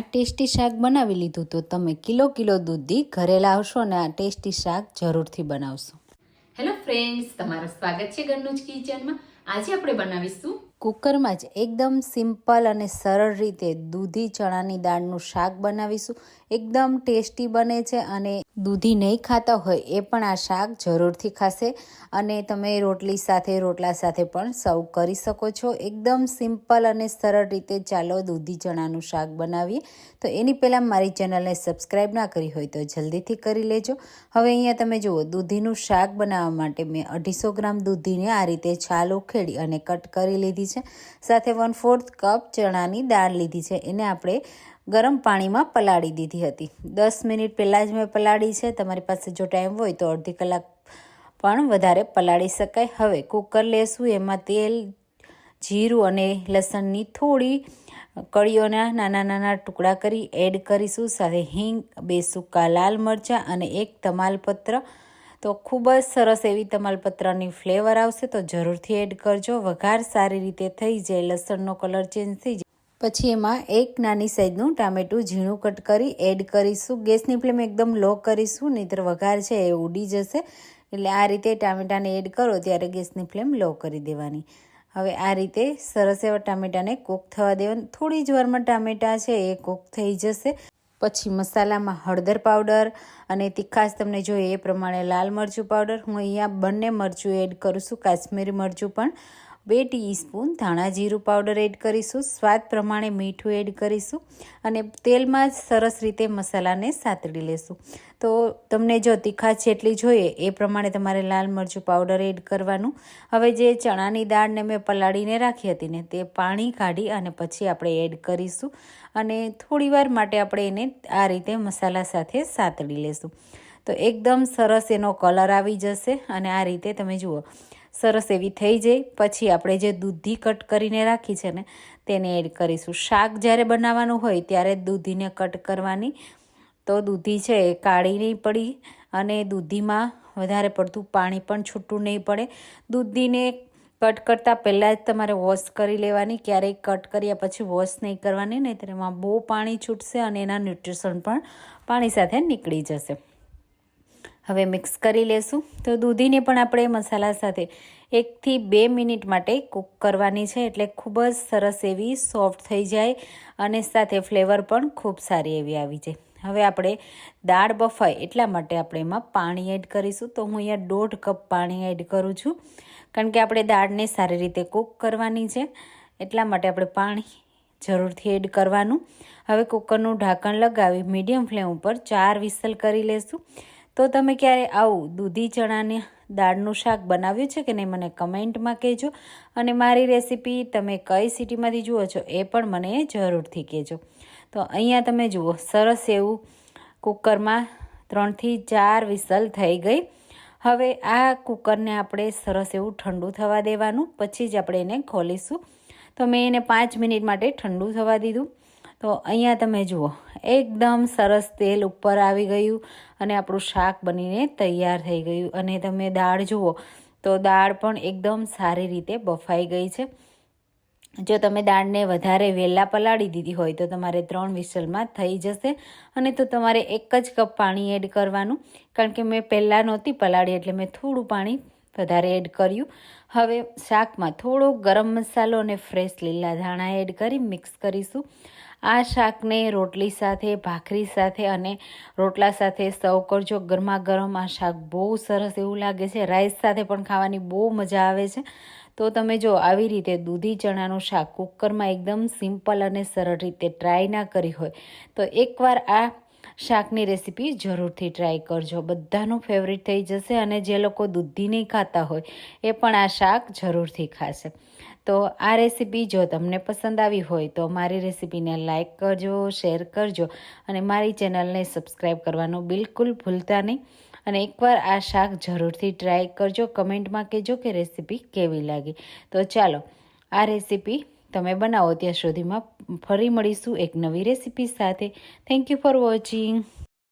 આ ટેસ્ટી શાક બનાવી લીધું તો તમે કિલો કિલો દૂધી ઘરે લાવશો અને આ ટેસ્ટી શાક જરૂરથી બનાવશો. હેલો ફ્રેન્ડ્સ તમારું સ્વાગત છે ઘરનું જ કિચનમાં. આજે આપણે બનાવીશું કુકરમાં જ એકદમ સિમ્પલ અને સરળ રીતે દૂધી ચણાની દાળનું શાક બનાવીશું. એકદમ ટેસ્ટી બને છે અને દૂધી નહીં ખાતા હોય એ પણ આ શાક જરૂરથી ખાશે અને તમે રોટલી સાથે, રોટલા સાથે પણ સર્વ કરી શકો છો. એકદમ સિમ્પલ અને સરળ રીતે ચાલો દૂધી ચણાનું શાક બનાવીએ. તો એની પહેલાં મારી ચેનલને સબસ્ક્રાઈબ ના કરી હોય તો જલ્દીથી કરી લેજો. હવે અહીંયા તમે જુઓ, દૂધીનું શાક બનાવવા માટે મેં અઢીસો ગ્રામ દૂધીને આ રીતે છાલ ઉખેડી અને કટ કરી લીધી છે. સાથે વન ફોર્થ કપ ચણાની દાળ લીધી છે. એને આપણે ગરમ પાણીમાં પલાળી દીધી હતી. દસ મિનિટ પહેલાં જ મેં પલાળી છે. તમારી પાસે જો ટાઈમ હોય તો અડધી કલાક પણ વધારે પલાળી શકાય. હવે કુકર લેશું. એમાં તેલ, જીરું અને લસણની થોડી કળીઓના નાના નાના ટુકડા કરી એડ કરીશું. સાથે હિંગ, બે સૂકા લાલ મરચાં અને એક તમાલપત્ર. તો ખૂબ જ સરસ એવી તમાલપત્રની ફ્લેવર આવશે તો જરૂરથી એડ કરજો. વઘાર સારી રીતે થઈ જાય. લસણનો કલર ચેન્જ થઈ જાય. પછી એમાં એક નાની સાઈઝનું ટામેટું ઝીણું કટ કરી એડ કરીશું. ગેસની ફ્લેમ એકદમ લો કરીશું, નહીંતર વઘાર છે એ ઉડી જશે. એટલે આ રીતે ટામેટાને એડ કરો ત્યારે ગેસની ફ્લેમ લો કરી દેવાની. હવે આ રીતે સરસ એવા ટામેટાને કૂક થવા દેવાની. થોડી જ વારમાં ટામેટા છે એ કૂક થઈ જશે. પછી મસાલામાં હળદર પાવડર અને તીખાશ તમને જોઈએ એ પ્રમાણે લાલ મરચું પાવડર. હું અહીંયા બંને મરચું એડ કરું છું, કાશ્મીરી મરચું પણ. બે ટીસ્પૂન ધાણા જીરું પાવડર એડ કરીશું. સ્વાદ પ્રમાણે મીઠું એડ કરીશું અને તેલમાં જ સરસ રીતે મસાલાને સાતડી લેશું. તો તમને જો તીખાશ જેટલી જોઈએ એ પ્રમાણે તમારે લાલ મરચું પાવડર એડ કરવાનું. હવે જે ચણાની દાળને મેં પલાળીને રાખી હતી ને તે પાણી કાઢી અને પછી આપણે એડ કરીશું અને થોડીવાર માટે આપણે એને આ રીતે મસાલા સાથે સાતડી લેશું. તો એકદમ સરસ એનો કલર આવી જશે અને આ રીતે તમે જુઓ. સરસ એવી થઈ જાય. પછી આપણે જે દૂધી કટ કરીને રાખી છે ને, તેને એડ કરીશું. શાક જ્યારે બનાવવાનું હોય ત્યારે દૂધીને કટ કરવાની. તો દૂધી છે એ કાળી નહીં પડી અને દૂધીમાં વધારે પડતું પાણી પણ છૂટું નહીં પડે. દૂધીને કટ કરતાં પહેલાં જ તમારે વોશ કરી લેવાની. ક્યારેય કટ કર્યા પછી વોશ નહીં કરવાની. નહીં એમાં બહુ પાણી છૂટશે અને એના ન્યુટ્રિશન પણ પાણી સાથે નીકળી જશે. હવે મિક્સ કરી લેશું. તો દૂધીને પણ આપણે મસાલા સાથે એકથી બે મિનિટ માટે કૂક કરવાની છે. એટલે ખૂબ જ સરસ એવી સોફ્ટ થઈ જાય અને સાથે ફ્લેવર પણ ખૂબ સારી એવી આવી જાય. હવે આપણે દાળ બફાય એટલા માટે આપણે એમાં પાણી એડ કરીશું. તો હું અહીંયા દોઢ કપ પાણી એડ કરું છું. કારણ કે આપણે દાળને સારી રીતે કૂક કરવાની છે. એટલા માટે આપણે પાણી જરૂરથી એડ કરવાનું. હવે કુકરનું ઢાંકણ લગાવી મીડિયમ ફ્લેમ ઉપર ચાર વિસલ કરી લેશું. તો તમે ક્યારે આવું દૂધી ચણાની દાળનું શાક બનાવ્યું છે કે નહીં મને કમેન્ટમાં કહેજો. અને મારી રેસીપી તમે કઈ સિટીમાંથી જુઓ છો એ પણ મને જરૂરથી કહેજો. તો અહીંયા તમે જુઓ, સરસ એવું કુકરમાં ત્રણથી ચાર વિસલ થઈ ગઈ. હવે આ કુકરને આપણે સરસ એવું ઠંડુ થવા દેવાનું. પછી જ આપણે એને ખોલીશું. તો મેં એને પાંચ મિનિટ માટે ઠંડુ થવા દીધું. તો અહીંયા તમે જુઓ, એકદમ સરસ તેલ ઉપર આવી ગયું અને આપણું શાક બનીને તૈયાર થઈ ગયું. અને તમે દાળ જુઓ, તો દાળ પણ એકદમ સારી રીતે બફાઈ ગઈ છે. જો તમે દાળને વધારે વહેલા પલાળી દીધી હોય, તો તમારે ત્રણ વિસલમાં થઈ જશે. અને તો તમારે એક જ કપ પાણી એડ કરવાનું, કારણ કે મેં પહેલાં નહોતી પલાળી, એટલે મેં થોડું પાણી વધારે એડ કર્યું. હવે શાકમાં થોડો ગરમ મસાલો અને ફ્રેશ લીલા ધાણા એડ કરી મિક્સ કરીશું. આ શાકને રોટલી સાથે, ભાખરી સાથે અને રોટલા સાથે સર્વ કરજો. ગરમા ગરમ આ શાક બહુ સરસ એવું લાગે છે. રાઈસ સાથે પણ ખાવાની બહુ મજા આવે છે. તો તમે જો આવી રીતે દૂધી ચણાનું શાક કુકરમાં એકદમ સિમ્પલ અને સરળ રીતે ટ્રાય ના કરી હોય, તો એકવાર આ શાકની રેસીપી જરૂરથી ટ્રાય કરજો. બધાનું ફેવરિટ થઈ જશે અને જે લોકો દૂધી નહીં ખાતા હોય એ પણ આ શાક જરૂરથી ખાશે. તો આ રેસીપી જો તમને પસંદ આવી હોય તો મારી રેસીપીને લાઇક કરજો, શેર કરજો અને મારી ચેનલને સબસ્ક્રાઈબ કરવાનું બિલકુલ ભૂલતા નહીં. અને એકવાર આ શાક જરૂરથી ટ્રાય કરજો, કમેન્ટમાં કહેજો કે રેસીપી કેવી લાગી. તો ચાલો, આ રેસીપી તમે બનાવો ત્યાં સુધીમાં ફરી મળીશું એક નવી રેસીપી સાથે. Thank you for watching